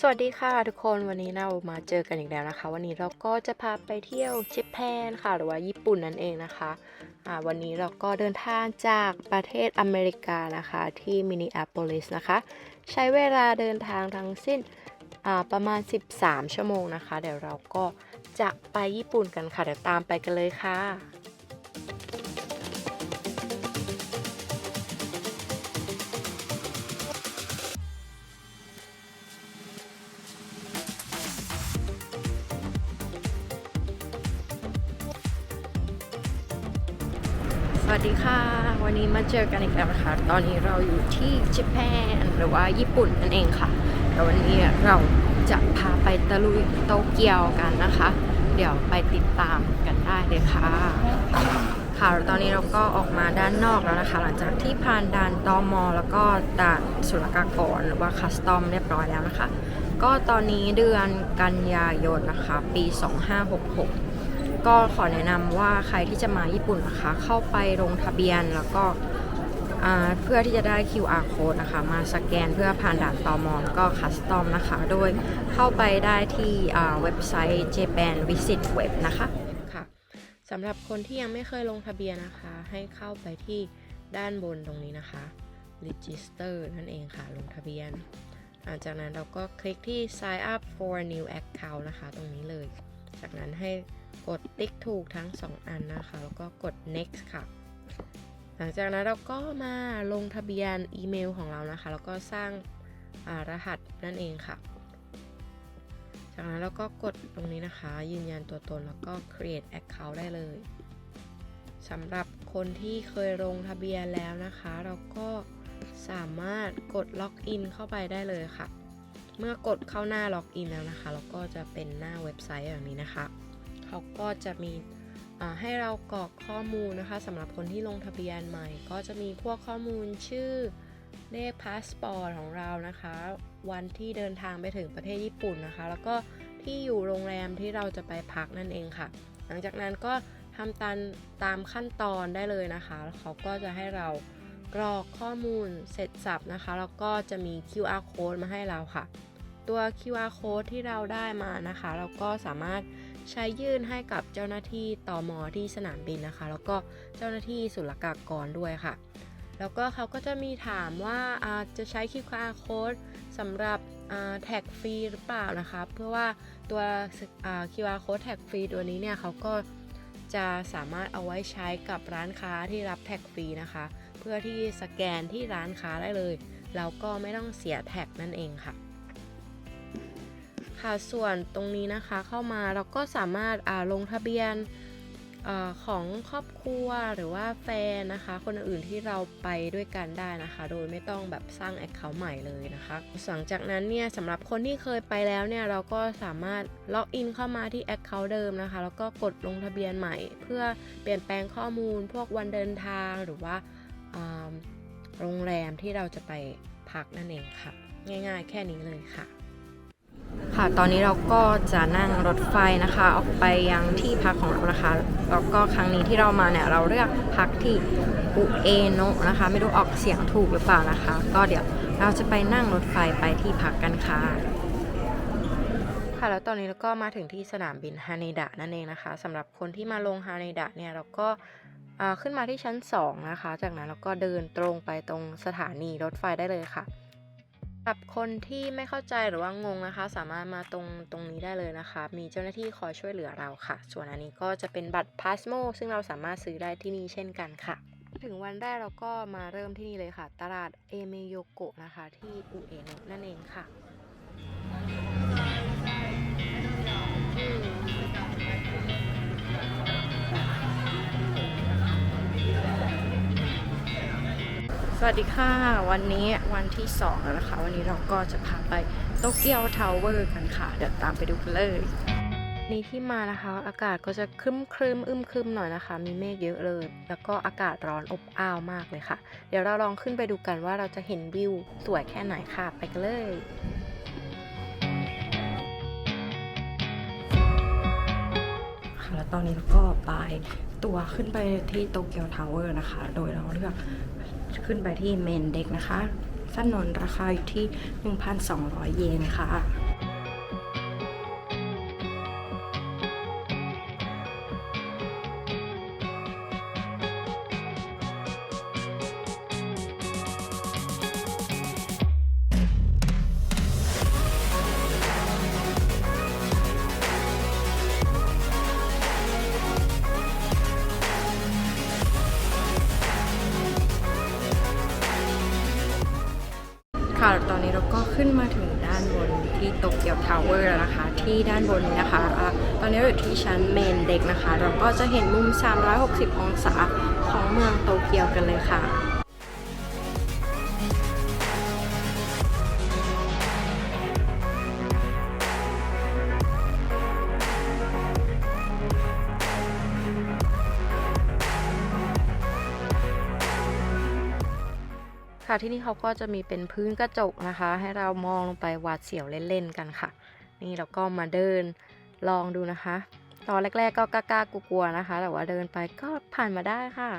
สวัสดีค่ะทุกคนวันนี้เรามาเจอกันอีกแล้วนะคะ วันนี้เราก็จะพาไปเที่ยวญี่ปุ่นค่ะ หรือว่าญี่ปุ่นนั่นเองนะคะวันนี้เราก็เดินทางจากประเทศอเมริกานะคะ ที่มินิแอโปลิสนะคะ ใช้เวลาเดินทางทั้งสิ้นประมาณ 13 ชั่วโมงนะคะ เดี๋ยวเราก็จะไปญี่ปุ่นกันค่ะ เดี๋ยวตามไปกันเลยค่ะ วัสดีค่ะ วันนี้มาเจอกันอีกแล้วนะคะ ตอนนี้เราอยู่ที่ญี่ปุ่นหรือว่าญี่ปุ่นนั่นเองค่ะแล้ววันนี้เราจะพาไปตะลุยโตเกียวกันนะคะ เดี๋ยวไปติดตามกันได้เลยค่ะ ค่ะตอนนี้เราก็ออกมาด้านนอกแล้วนะคะ หลังจากที่ผ่านด่านตอมอแล้วก็ด่านศุลกากรหรือว่าคัสตอมเรียบร้อยแล้วนะคะ ก็ตอนนี้เดือนกันยายนนะคะ ปี 2566 ก็ขอแนะนำว่าใครที่จะมาญี่ปุ่นนะคะ เข้าไปลงทะเบียนแล้วก็เพื่อที่จะได้ QR code นะคะ มาสแกนเพื่อผ่านด่านตอมแล้วก็คัสตอมนะคะ โดยเข้าไปได้ที่เว็บไซต์ Japan Visit Web นะคะค่ะสำหรับคนที่ยังไม่เคยลงทะเบียนนะคะ ให้เข้าไปที่ด้านบนตรงนี้นะคะ Register นั่นเองค่ะ ลงทะเบียน หลังจากนั้นเราก็คลิกที่ Sign up for new account นะคะ ตรงนี้เลย จากนั้นให้ กดติ๊กถูกทั้ง 2 อันนะคะ แล้วก็กด next ค่ะ หลังจากนั้นเราก็มาลงทะเบียนอีเมลของเรานะคะ แล้วก็สร้างารหัสนั่นเองค่ะ จากนั้นเราก็กดตรงนี้นะคะ ยืนยันตัวตนแล้วก็ create account ได้เลยสำหรับคนที่เคยลงทะเบียนแล้วนะคะ เราก็สามารถกดล็อกอินเข้าไปได้เลยค่ะ เมื่อกดเข้าหน้าล็อกอินแล้วนะคะ เราก็จะเป็นหน้าเว็บไซต์อย่างนี้นะคะ เขาก็จะมีให้เรากรอกข้อมูลนะคะสำหรับคนที่ลงทะเบียนใหม่ ก็จะมีพวกข้อมูลชื่อเลขพาสปอร์ตของเรานะคะ วันที่เดินทางไปถึงประเทศญี่ปุ่นนะคะ แล้วก็ที่อยู่โรงแรมที่เราจะไปพักนั่นเองค่ะ หลังจากนั้นก็ทำตามตามขั้นตอนได้เลยนะคะแล้วเขาก็จะให้เรากรอกข้อมูลเสร็จสับนะคะ แล้วก็จะมี QR code มาให้เราค่ะ ตัว QR code ที่เราได้มานะคะ เราก็สามารถ ใช้ยื่นให้กับเจ้าหน้าที่ตอมอที่สนามบินนะคะ แล้วก็เจ้าหน้าที่ศุลกากรด้วยค่ะ แล้วก็เขาก็จะมีถามว่าอาจะใช้ QR code สำหรับแท็กฟรีหรือเปล่านะคะเพื่อว่าตัวอ่า QR code แท็กฟรีตัวนี้เนี่ยเขาก็จะสามารถเอาไว้ใช้กับร้านค้าที่รับแท็กฟรีนะคะ เพื่อที่สแกนที่ร้านค้าได้เลย แล้วก็ไม่ต้องเสียแท็กนั่นเองค่ะ ค่ะ ส่วนตรงนี้นะคะเข้ามาเราก็สามารถลงทะเบียนอของครอบครัวหรือว่าแฟนนะคะ คนอื่นที่เราไปด้วยกันได้นะคะ โดยไม่ต้องแบบสร้าง Account ใหม่เลยนะคะหลังจากนั้นเนี่ยสำหรับคนที่เคยไปแล้วเนี่ยเราก็สามารถล็อกอินเข้ามาที่ Account เดิมนะคะ แล้วก็กดลงทะเบียนใหม่ เพื่อเปลี่ยนแปลงข้อมูล พวกวันเดินทางหรือว่าโรงแรมที่เราจะไปพักนั่นเองค่ะ ง่ายๆ แค่นี้เลยค่ะ ค่ะ ตอนนี้เราก็จะนั่งรถไฟนะคะ ออกไปยังที่พักของเรานะคะ แล้วก็ครั้งนี้ที่เรามาเนี่ยเราเลือกพักที่อุเอโนะนะคะ ไม่รู้ออกเสียงถูกหรือเปล่านะคะ ก็เดี๋ยวเราจะไปนั่งรถไฟไปที่พักกันค่ะ ค่ะแล้วตอนนี้เราก็มาถึงที่สนามบินฮาเนดะนั่นเองนะคะสำหรับคนที่มาลงฮาเนดะเนี่ยเราก็ขึ้นมาที่ชั้น 2 นะคะ จากนั้นเราก็เดินตรงไปตรงสถานีรถไฟได้เลยค่ะ สำหรับคนที่ไม่เข้าใจหรือว่างงนะคะ สามารถมาตรงตรงนี้ได้เลยนะคะ มีเจ้าหน้าที่คอยช่วยเหลือเราค่ะ ส่วนอันนี้ก็จะเป็นบัตรพาสโมซึ่งเราสามารถซื้อได้ที่นี่เช่นกันค่ะ ถึงวันแรกเราก็มาเริ่มที่นี่เลยค่ะ ตลาดเอเมโยโกะนะคะ ที่อุเอโนะนั่นเองค่ะ สวัสดีค่ะ วันนี้วันที่2แล้วนะคะ วันนี้เราก็จะพาไปโตเกียวทาวเวอร์กันค่ะ เดี๋ยวตามไปดูกันเลย นี่ที่มานะคะ อากาศก็จะครึ้มครึมอึมครึมหน่อยนะคะ มีเมฆเยอะเลย แล้วก็อากาศร้อนอบอ้าวมากเลยค่ะ เดี๋ยวเราลองขึ้นไปดูกันว่าเราจะเห็นวิวสวยแค่ไหนค่ะ ไปกันเลยค่ะแล้วตอนนี้เราก็ไป ตัวขึ้นไปที่โตเกียวทาวเวอร์นะคะ โดยเราเลือกขึ้นไปที่เมนเด็กนะคะสั้นนนราคาอยู่ที่ 1,200 เยนค่ะ ขึ้นมาถึงด้านบนที่โตเกียวทาวเวอร์แล้วนะคะ ที่ด้านบนนะคะอะตอนนี้อยู่ที่ชั้นเมนเด็กนะคะ เราก็จะเห็นมุม 360 องศาของเมืองโตเกียวกันเลยค่ะ ค่ะที่นี่เขาก็จะมีเป็นพื้นกระจกนะคะ ให้เรามองลงไปหวาดเสียวเล่นๆกันค่ะ นี่เราก็มาเดินลองดูนะคะ ตอนแรกๆก็กล้าๆกลัวๆนะคะ แต่ว่าเดินไปก็ผ่านมาได้ค่ะ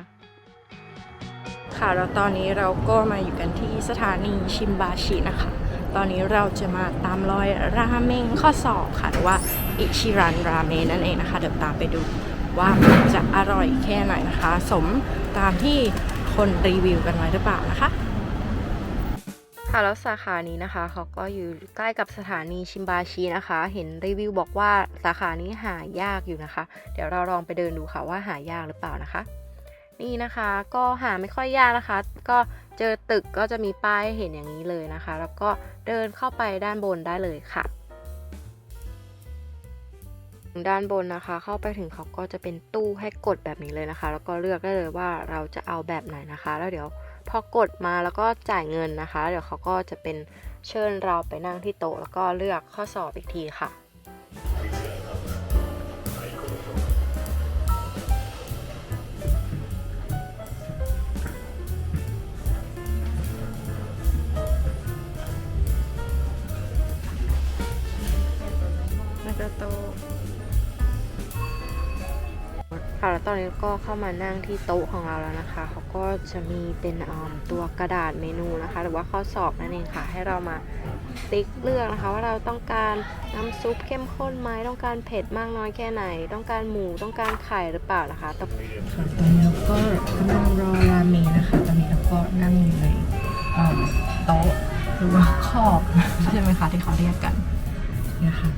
ค่ะแล้วตอนนี้เราก็มาอยู่กันที่สถานีชิมบาชินะคะ ตอนนี้เราจะมาตามรอยราเมงข้อสอบค่ะหรือว่าอิชิรันราเมงนั่นเองนะคะ เดี๋ยวตามไปดูว่ามันจะอร่อยแค่ไหนนะคะ สมตามที่คนรีวิวกันไว้หรือเปล่านะคะ ค่ะแล้วสาขานี้นะคะเขาก็อยู่ใกล้กับสถานีชิมบาชินะคะ เห็นรีวิวบอกว่าสาขานี้หายากอยู่นะคะ เดี๋ยวเราลองไปเดินดูค่ะว่าหายากหรือเปล่านะคะ นี่นะคะก็หาไม่ค่อยยากนะคะ ก็เจอตึกก็จะมีป้ายเห็นอย่างนี้เลยนะคะ แล้วก็เดินเข้าไปด้านบนได้เลยค่ะด้านบนนะคะ เข้าไปถึงเขาก็จะเป็นตู้ให้กดแบบนี้เลยนะคะ แล้วก็เลือกได้เลยว่าเราจะเอาแบบไหนนะคะ แล้วเดี๋ยว พอกดมาแล้วก็จ่ายเงินนะคะ เดี๋ยวเขาก็จะเป็นเชิญเราไปนั่งที่โต๊ะแล้วก็เลือกข้อสอบอีกทีค่ะแล้วก็โต๊ ค่ะแล้วตอนนี้ก็เข้ามานั่งที่โต๊ะของเราแล้วนะคะเขาก็จะมีเป็นอ่าตัวกระดาษเมนูนะคะ หรือว่าข้อสอบนั่นเองค่ะ ให้เรามาติ๊กเลือกนะคะว่าเราต้องการน้ำซุปเข้มข้นไหมต้องการเผ็ดมากน้อยแค่ไหน ต้องการหมูต้องการไข่หรือเปล่านะคะแต่ค่ะตอนนี้เราก็กำลังรอราเมงนะคะ ตอนนี้เราก็นั่งอยู่ในโต๊ะหรือว่าขอบใช่ไหมคะที่เขาเรียกกันนี่ยค่ะ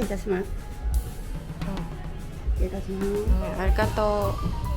礼いたします。失礼いたします。ありがとう。